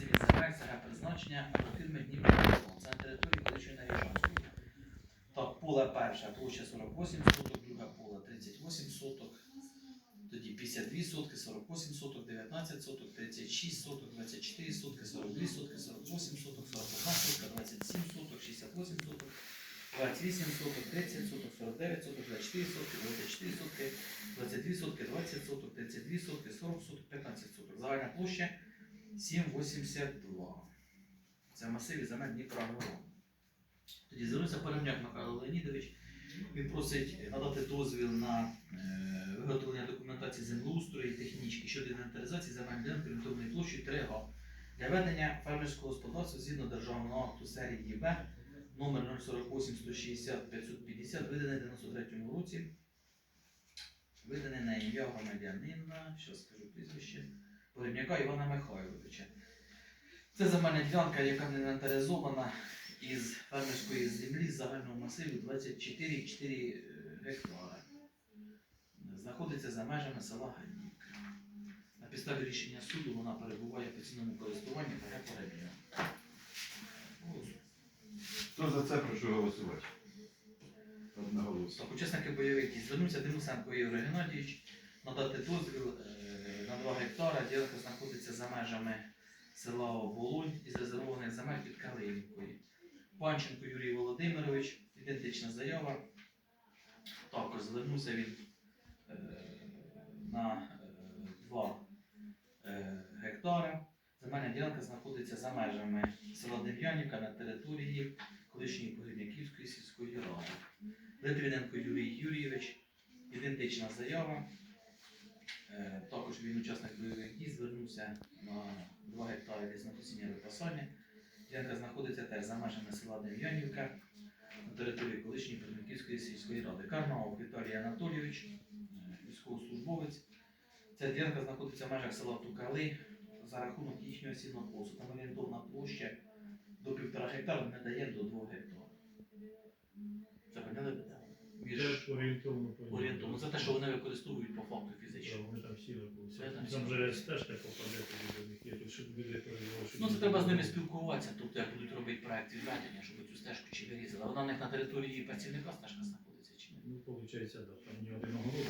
масиві земель СГ призначення фірми Дніпро. Це на території колишньої Наріжанської. Так, поле перше, площа 48 соток, друге поле 38 соток, тоді 52 сотки, 48 соток, 19 соток, 36 соток, 24 сотки, 42 сотки, 48 соток, 41 сотка, 27 соток, 68 соток, 28 соток, 30 соток, 49 соток, 24 сотки, 24 сотки, 22 сотки, 20 соток, 32 сотки, 40 соток, 15 соток. Загальна площа 7,82. Це масиві земель Дніпра Агрон. Тоді звернувся Перемняк Михайло Леонідович. Він просить надати дозвіл на е, виготовлення документації землеустрою і технічки щодо інвентаризації земельної ділянки орієнтовної площі 3 га для ведення фермерського господарства згідно державного акту серії Б номер 048 160 550 виданий в 93 році. Виданий на ім'я громадянина, що скажу прізвище, Полівняка Івана Михайловича. Це земельна ділянка, яка не інвентаризована із фермерської землі з загального масиву 24,4 гектара. Знаходиться за межами села Ганівка. На підставі рішення суду вона перебуває в постійному користуванні та перебігу. Хто за це прошу голосувати? Одноголосно. Так, учасники бойових дій звернувся Демусенко Ігор Геннадійович надати дозвіл е, на 2 гектара. Ділянка знаходиться за межами села Оболонь із резервованих земель під Калинівкою. Панченко Юрій Володимирович, ідентична заява. Також звернувся він е, на 2 гектари. Земельна ділянка знаходиться за межами села Дем'янівка на території колишньої Погрібняківської сільської ради. Литвиненко Юрій Юрійович, ідентична заява. Е, Також він учасник бойових дій звернувся на 2 гектари ліснокосіння випасання. Ділянка знаходиться теж за межами села Дем'янівка на території колишньої Погрібняківської сільської ради. Кармалов Віталій Анатолійович, е, військовослужбовець. Ця ділянка знаходиться в межах села Тукали за рахунок їхнього сінокосу. Там орієнтовна площа до півтора гектара не дає до 2 гектарів. Це поняли Теж орієнтовно орієнтовно. За те, що вони використовують по факту Що фізично. Вони там всі. Це там Там вже стежка попадете до них є, щоб люди переживали. Ну це треба з ними спілкуватися, тобто як будуть робити проект відведення, щоб цю стежку чи вирізали. Вона в них на території працівника стежка знаходиться чи ні? Ну, виходить, так. Там ні один огород,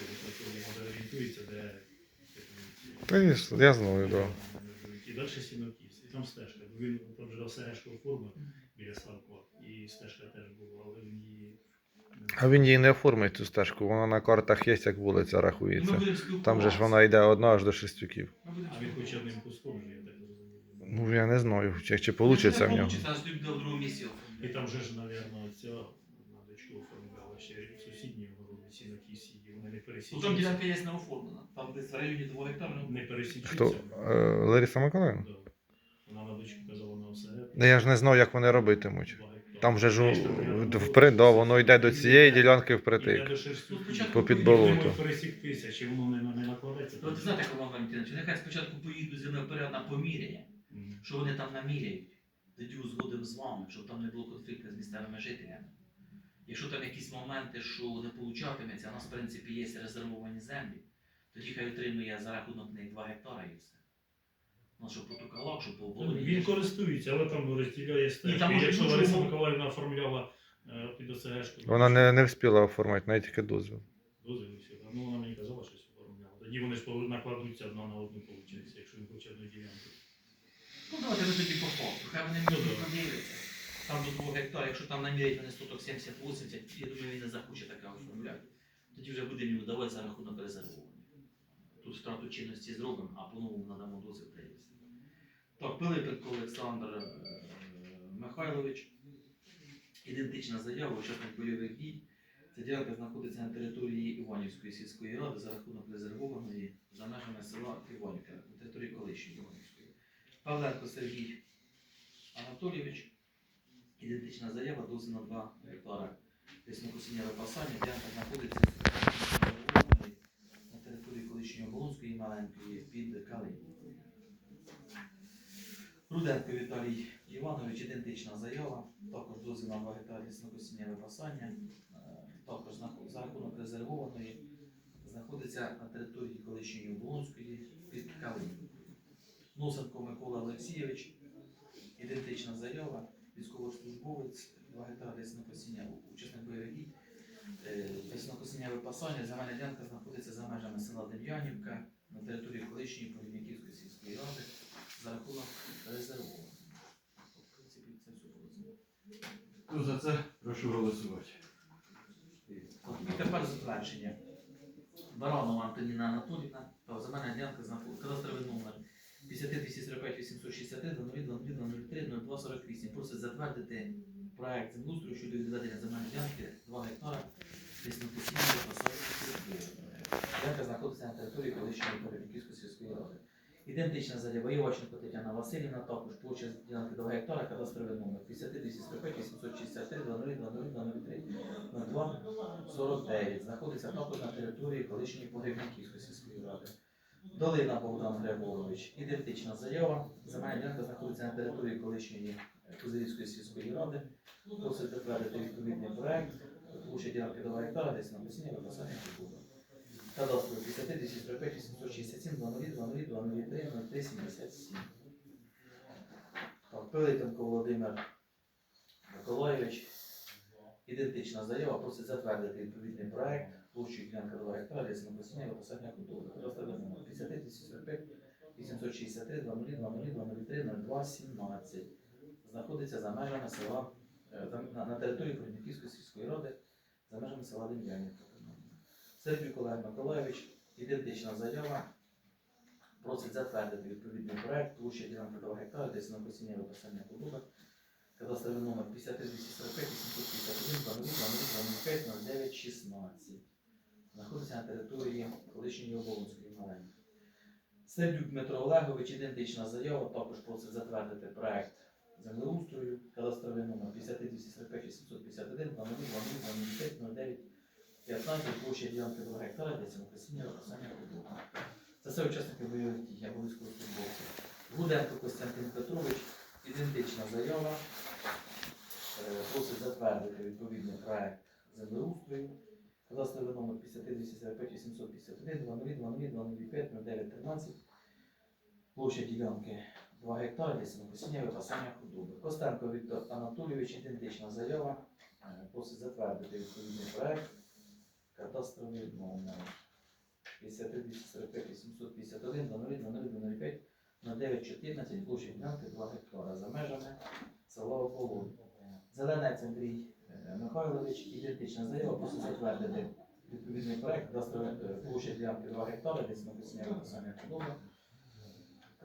вони орієнтується, де Та я знаю, да. І далі сінокіс. І там стежка. Він там вже все решку біля Славка. І стежка теж була, але він її. А він її не оформить цю стежку, вона на картах є, як вулиця рахується. Там же ж вона йде одна аж до шестюків. А він хоче одним куском же, я так розумію. Ну я не знаю, чи, чи вийде в нього. І там же ж, мабуть, ця на дочку оформляла ще сусідні огороди, сінокіс, і вони не Ну там ділянка є не оформлена. Там десь в районі 2 гектарів. ну, Не пересічуться. Хто? Е, Лариса Миколаївна? Вона на дочку казала на все. Я ж не знаю, як вони робитимуть. Там же ж впри, да, воно йде до цієї ділянки впритик. Ну, По під болото. пересіктися, чи воно не, не накладеться. Ну, ти знаєте, Роман Валентинович, нехай спочатку поїдуть зі мною вперед на поміряння, Мгм. що вони там наміряють. Тоді узгодимо з вами, щоб там не було конфлікту з місцевими жителями. Якщо там якісь моменти, що не получатиметься, у нас, в принципі, є резервовані землі, тоді хай отримує за рахунок них 2 гектара і все. Ну, щоб протоколах, щоб по Ну, оболоні. Він користується, але там розділяє стежки. там Якщо Лариса Миколаївна оформляла е, під ОСГшку, Вона не, не встигла оформити, навіть тільки дозвіл. дозвіл і все. Ну вона мені казала, що оформляла. Тоді вони ж накладуться одна на одну, виходить, якщо він хоче одну ділянку. Ну, давайте ми тоді по факту. Хай вони Ну, мені да. подивляться. Там до 2 гектарів, якщо там намірять вони 100 70-80, я думаю, він не захоче таке оформляти. Тоді вже будемо йому давати за рахунок резервування. Тут втрату чинності зробимо, а по-новому надамо дозвіл та. Так, Пилипенко Олександр е, Михайлович. Ідентична заява, учасник бойових дій. Ця ділянка знаходиться на території Іванівської сільської ради за рахунок резервованої за межами села Іванівка, на території колишньої Іванівської. Павленко Сергій Анатолійович. Ідентична заява, дозвіл на 2 гектара ліснокосіння випасання. Ділянка знаходиться колишньої Оболонської і маленької під Калинівкою. Руденко Віталій Іванович, ідентична заява, також дозвіл на 2 гектари ліснокосіння випасання, е, також за рахунок резервованої, знаходиться на території колишньої Оболонської під Калинівкою. Носенко Микола Олексійович, Ідентична заява, військовослужбовець, 2 гектара ліснокосіння, учасник бойових дій. Е, Ліснокосіння випасання, земельна ділянка знаходиться за межами села Дем'янівка на території колишньої Полівниківської сільської ради за рахунок резерву. За це, прошу голосувати. І тепер затвердження. Баранова Антоніна Анатолівна, та земельна ділянка знаходиться кадастровий номер 50 245 863 02 02 02 Просить затвердити проект землеустрою щодо відведення земельної ділянки 2 гектара ліснопосіння. Ділянка знаходиться на території колишньої Переліківської сільської ради. Ідентична заява Іваченко Тетяна Васильівна, також площа ділянки 2 гектара, кадастровий номер 50 245 863 00 00 02 49. Знаходиться також на території колишньої Погребниківської сільської ради. Долина Богдан Григорович. Ідентична заява. Земельна ділянка знаходиться на території колишньої Кузирівської сільської ради. Просить затвердити відповідний проект. Площа ділянки 2 гектара, десь на посіння випасання культури. Кадастровий 50 245 867 00 00 203 03 77. Так, Пилипенко Володимир Миколайович. Ідентична заява просить затвердити відповідний проект площею ділянка 2 гектара для самопосіння і описання культури. Кадастровий номер 50 245 863 00 00 03 02 17. Знаходиться за межами села на, на території Корінниківської сільської ради за межами села Дем'янівка. Сербій Олег Миколаївич, ідентична заява. Просить затвердити відповідний проект площа ділянка 2 гектара для самопосіння і описання культури. Кадастровий номер 5345 851 00 09 16. Знаходиться на території колишньої Оболонської Маленьки. Сердюк Дмитро Олегович, ідентична заява, також просить затвердити проект землеустрою. Кадастровий номер 5245 851 00 00 09 15 площа ділянки 2 гектара для самопосіння описання культури. Це все учасники бойових дій, я службовці. Гуденко Костянтин Петрович, ідентична заява. Е, Просить затвердити відповідний проект землеустрою. Кадастровий номер 5245 851 00 00 005 09 13. Площа ділянки 2 гектари для самопосіння і випасання худоби. Костенко Віктор Анатолійович, ідентична заява. Е, Просить затвердити відповідний проект. Кадастровий номер 53 245 851 00 05 09 14 площа ділянки 2 гектара за межами села Ополонь. Зеленець Андрій е, Михайлович, ідентична заява, просить затвердити відповідний проект, кадастровий е, площа ділянки 2 гектара, десь написання виписання худоби.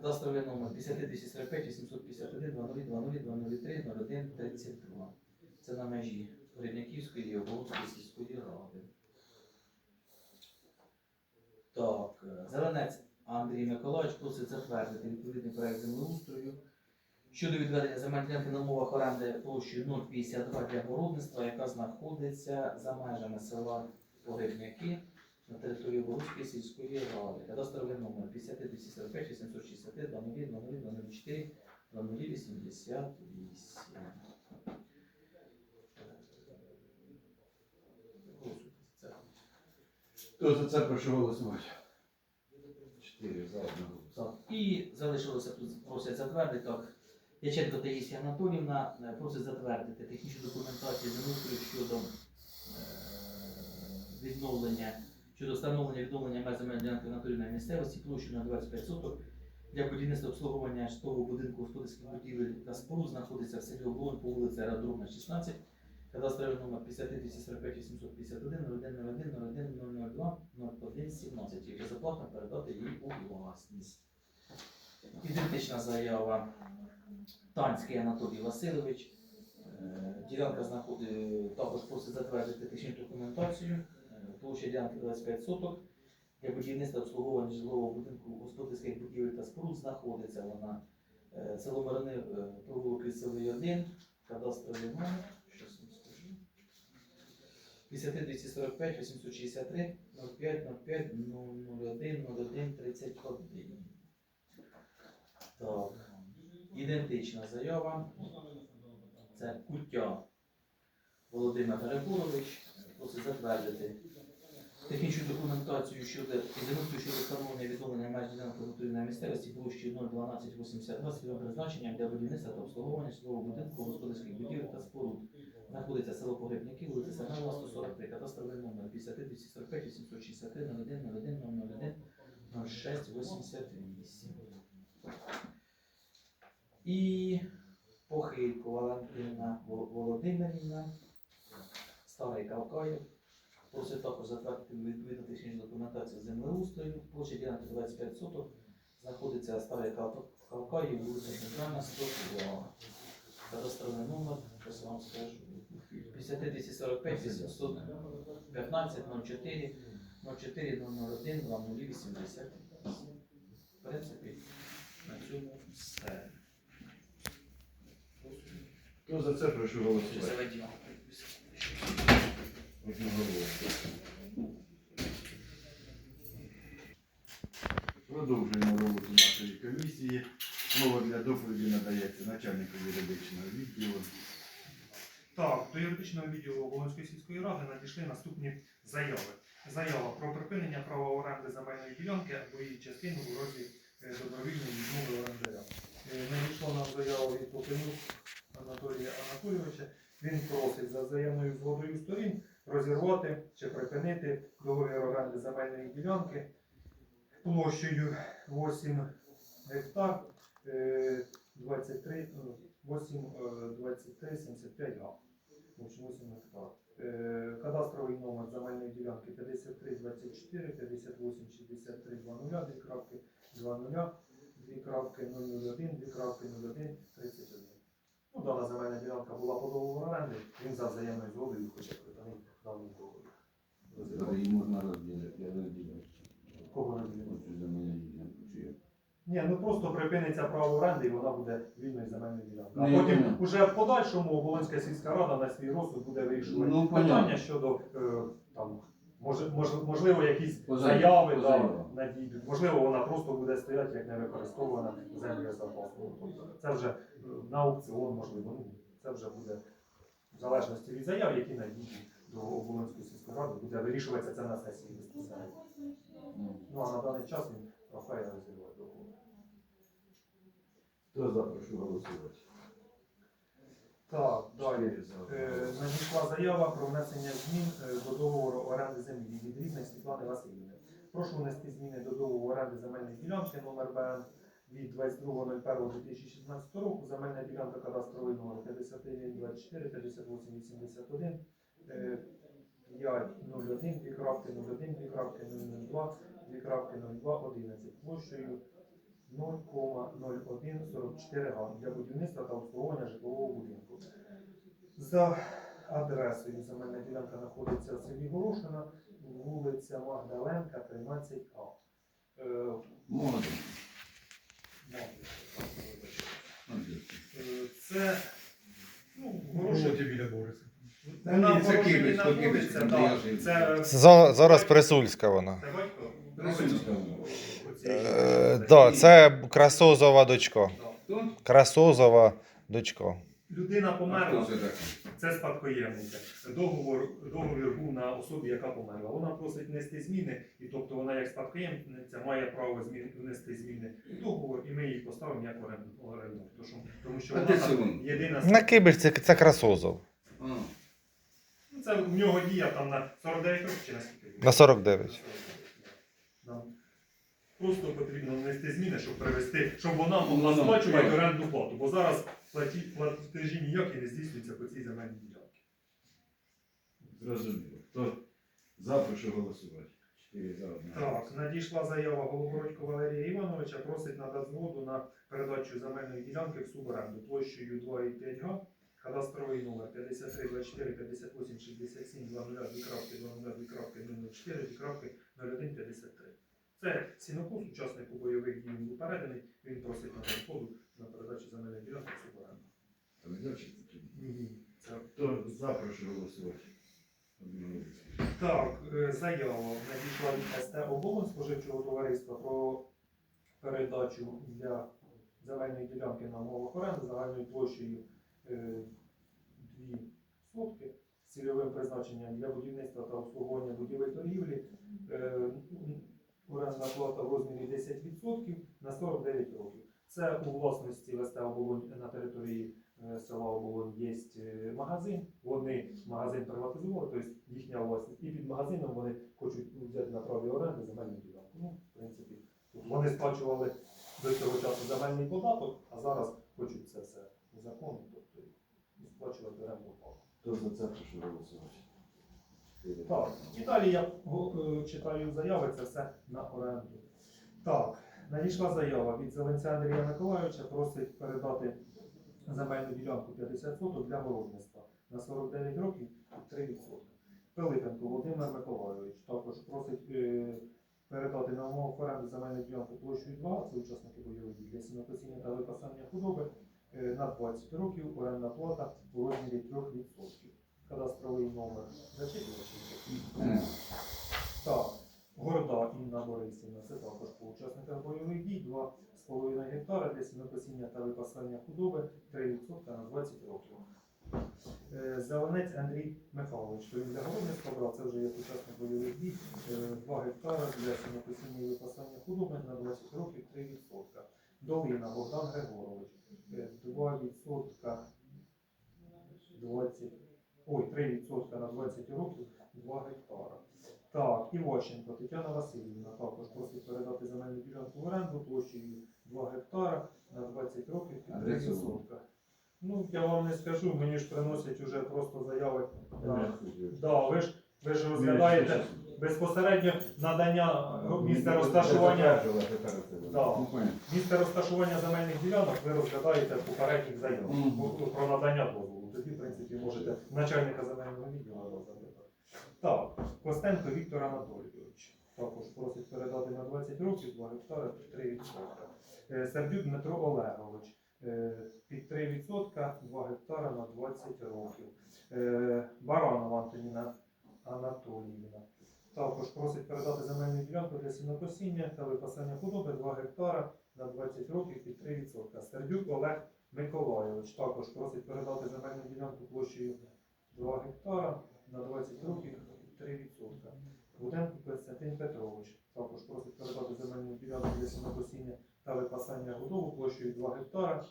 Кадастровий номер 50 245 851 00 00 203 01 32. Це на межі Рівняківської і Оболонської сільської ради. Так, Зеленець Андрій Миколаївич просить затвердити відповідний проект землеустрою щодо відведення земельної на умовах оренди площею 0,52 для городництва, яка знаходиться за межами села Погребняки на території Волоської сільської ради. Кадастровий номер 50 245 863 00 00 04 0088. Голосуйте за це. Хто за це, прошу голосувати. Чотири за одного. І залишилося тут просять затвердити. Яченко Таїсія Анатолівна е, просить затвердити технічну документацію землеустрою щодо е, відновлення, щодо встановлення відновлення меж земельної ділянки натурної місцевості площею на 25 соток для будівництва обслуговування житлового будинку господарських будівель та споруд знаходиться в селі Оболонь по вулиці Аеродромна, 16, кадастровий номер 50 245 851 01 01 01 002 01 17 і безоплатно передати їй у власність. Ідентична заява Танський Анатолій Васильович. Е, Ділянка знаходить, також просить затвердити технічну документацію. Площа ділянки 25 соток. Для будівництва обслуговування житлового будинку господарських будівель та споруд знаходиться вона е, село Марини, е, провулок Лісовий 1, кадастровий номер. Щас вам скажу. 50 245 863 05 05 001 01 31. Так. Ідентична заява. Це Куття Володимир Григорович. Просить затвердити Технічну документацію щодо ізементу щодо встановлення відновлення меж ділянки територіальної місцевості площею 01282 з призначенням для будівництва та обслуговування житлового будинку, господарських будівель та споруд. Знаходиться село Погребняки, вулиця Семенова, 143, кадастровий номер 50 245 863 01 01 001 06 88. І Похилько Валентина Володимирівна, Старий Кавкаєв, просить також затвердити відповідну технічну документацію землеустрою, площа ділянки 25 соток, знаходиться Старий Кав- Кавкаєв, вулиця Центральна, 102. Кадастровий номер, зараз вам скажу, 50 245 815 04 04 001 2088. В принципі, на цьому все. Хто за це прошу голосувати? Продовжуємо роботу нашої комісії. Слово для доповіді надається начальнику юридичного відділу. Так, до юридичного відділу Волинської сільської ради надійшли наступні заяви. Заява про припинення права оренди земельної ділянки або її частини у розі е, добровільної відмови орендаря. Е, Надійшла нам заява від Попенюк Анатолія Анатолійовича. Він просить за взаємною згодою сторін розірвати чи припинити договір оренди земельної ділянки площею 8 гектар е, 23, ну, 8, е, 23, 75 га. 8 гектар. Кадастровий номер земельної ділянки 53 24 58 63 20 2 крапки 20 2 крапки 001 2 крапки 01 31. Ну, дана земельна ділянка була по договору оренди, він за взаємною згодою хоче припинити Тобто її можна розділити, я розділю. Кого не звільнити? Оцю земельну ділянку, чи як? Ні, ну просто припиниться право оренди і вона буде вільною земельною ділянкою. А Ну, я потім понял. уже в подальшому Волинська сільська рада на свій розсуд буде вирішувати Ну, питання понятно. щодо е, там, може, може, можливо, якісь По заяви да, надійдуть. Можливо, вона просто буде стояти як не використована земля запасу. Тобто це вже е, на аукціон, можливо. Ну, це вже буде в залежності від заяв, які надійдуть до Волинської сільської ради, буде вирішуватися це на сесії безпосередньо. Ну, Ну а на даний час він прохає розірвати договор. Хто за, прошу голосувати. Так, далі. Е, Надійшла заява про внесення змін е, до договору оренди землі від рідної Світлани Васильівни. Прошу внести зміни до договору оренди земельної ділянки номер БН від 22.01.2016 року. Земельна ділянка кадастровий номер 51 24 58 81 е, 501 2 крапки 01 2 крапки 002 2 крапки 02 11 площею 0,0144 га для будівництва та обслуговування житлового будинку. За адресою земельна ділянка знаходиться в селі Горошина, вулиця Магдаленка, 13А. Е, Можна. Е, Це ну, Горошина. біля Бориса. Вона Ні, це знаходиться, де я жив. Це За- Зараз Присульська вона. це батько? Присульська. Оцієї- Е, да, це Красозова дочка. Да. Красозова дочка. Людина А хто померла. це? Це спадкоємниця. Договор, договір був на особі, яка померла. Вона просить внести зміни, і тобто вона як спадкоємниця має право змін, внести зміни в договор, і ми її поставимо як оренду. Тому що, тому що вона там єдина На Кибиш це, це Красозов. Ну, Це в нього дія там на 49 років чи на скільки? На 49. Нам просто потрібно внести зміни, щоб привести, щоб вона могла Ну, ну, сплачувати так. оренду плату. Бо зараз платі, платежі ніякі не здійснюються по цій земельній ділянці. Зрозуміло. Хто за, прошу голосувати. Чотири за одна. Так, надійшла заява Голобородько Валерія Івановича, просить надати згоду на передачу земельної ділянки в суборенду площею 2,5 га, кадастровий номер 53 24 58 67 00 2 крапки 00 2 крапки 004 2 крапки 01 53. Це сінокус, учасник у бойових дій був переданий, він просить надати згоду на передачу земельної ділянки суборенду. А ви бачите, чи? Ні, це Хто за, прошу голосувати. Так, е, заява надійшла від СТ оболонь споживчого товариства про передачу для земельної ділянки на умовах оренди загальною площею 2 сотки з цільовим призначенням для будівництва та обслуговування будівель торгівлі. Е, Орендна плата в розмірі 10% на 49 років. Це у власності ВСТ Оболонь на території е, села Оболонь є е, магазин. Вони магазин приватизували, тобто їхня власність. І під магазином вони хочуть взяти на праві оренди земельну ділянку. Ну, в принципі, вони сплачували до цього часу земельний податок, а зараз хочуть це все узаконити, тобто сплачувати оренду плату. Хто за це прошу голосувати? Так, і далі я е, читаю заяви, це все на оренду. Так, надійшла заява від Зеленця Андрія Миколайовича, просить передати земельну ділянку 50 соток для городництва на 49 років 3%. Пилипенко Володимир Миколайович також просить е, передати на умовах оренди земельну ділянку площею 2, це учасники бойових дій для сінокосіння та випасання худоби е, на 20 років орендна плата у розмірі 3%. Кадастровий номер. Зачитувати. Так, Горда Інна Борисівна, це також по учасниках бойових дій, 2,5 гектара для сінокосіння та випасання худоби, 3% на 20 років. Е, Зеленець Андрій Михайлович, що він для городництва брав, це вже як учасник бойових дій, 2 гектара для сінокосіння і випасання худоби на 20 років, 3%. Долина Богдан Григорович, 2% 20, ой, 3% на 20 років, 2 гектара. Так, Іващенко Тетяна Васильівна також просить передати земельну ділянку в оренду площею 2 гектара на 20 років під це 3%. Ну, я вам не скажу, мені ж приносять уже просто заяви. Да, да, ви ж ви ж розглядаєте безпосередньо надання місця розташування. Да. Місце розташування земельних ділянок ви розглядаєте попередніх про- про надання дозволу. Тоді, в принципі, можете начальника земельного відділу запитати. Так, Костенко Віктор Анатолійович. Також просить передати на 20 років 2 гектари під 3%. Е, Сердюк Дмитро Олегович. е, Під 3% 2 гектара на 20 років. Е, Баранова Антоніна Анатоліївна. Також просить передати земельну ділянку для сінокосіння та випасання худоби 2 гектара на 20 років під 3%. Сердюк Олег Миколайович також просить передати земельну ділянку площею 2 гектара на 20 років 3%. Буденко Константин Петрович також просить передати земельну ділянку для сінокосіння та випасання худоби площею 2 гектара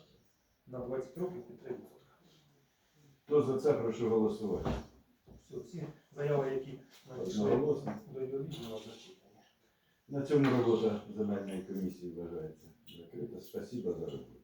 на 20 років під 3%. Хто за це прошу голосувати? Все, всі заяви, які надійшли Одноголосно. до відділу зачитані. На цьому робота земельної комісії вважається закрита. Спасибо за роботу.